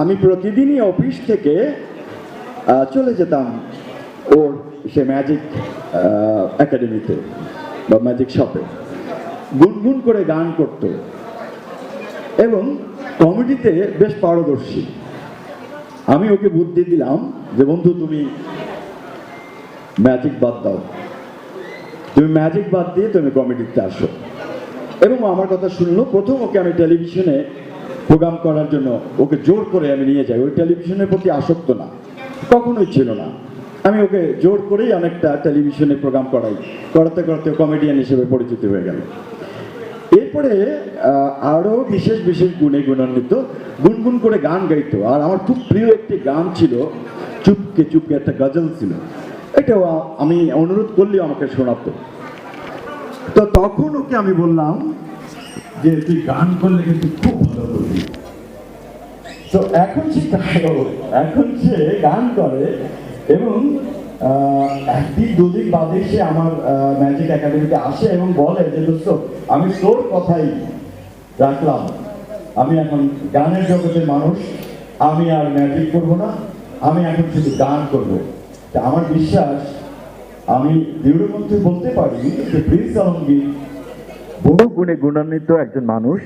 আমি প্রতিদিনই অফিস থেকে চলে যেতাম ওর সে ম্যাজিক একাডেমিতে বা ম্যাজিক শপে গুনগুন করে গান করত। এবং কমেডিতে বেশ পারদর্শী। আমি ওকে বুদ্ধি দিলাম যে, বন্ধু, তুমি ম্যাজিক বাদ দাও। তুমি ম্যাজিক বাদ দিয়ে তুমি কমেডিতে আসো। এবং আমার কথা শুনলো। প্রথম ওকে আমি টেলিভিশনে প্রোগ্রাম করার জন্য ওকে জোর করে আমি নিয়ে যাই। ওই টেলিভিশনের প্রতি আসক্ত না। কখনোই ছিল না। আমি ওকে জোর করেই অনেকটা টেলিভিশনে প্রোগ্রাম করাই। করাতে করাতে কমেডিয়ান হিসেবে পরিচিত হয়ে গেল। এরপরে আরও বিশেষ বিশেষ গুণে গুণান্বিত, গুনগুন করে গান গাইতো। আর আমার খুব প্রিয় একটি গান ছিল, চুপকে চুপকে একটা গজল ছিল। এটাও আমি অনুরোধ করলেও আমাকে শোনাতো। তো তখন ওকে আমি বললাম যে তুই গান করলে কিন্তু খুব ভালো করবি। তো এখন সে এখন সে গান করে এবং একদিন দুদিন বাদে সে আমার ম্যাজিক একাডেমিতে আসে এবং বলে যে, দোস্ত, আমি তোর কথাই রাখলাম। আমি এখন গানের জগতের মানুষ। আমি আর ম্যাজিক করব না। আমি এখন শুধু গান করব। তা আমার বিশ্বাস, আমি দৃঢ় মধ্যে বলতে পারি যে, প্রিন্স আলমগীর বহু গুণে গুণান্বিত একজন মানুষ।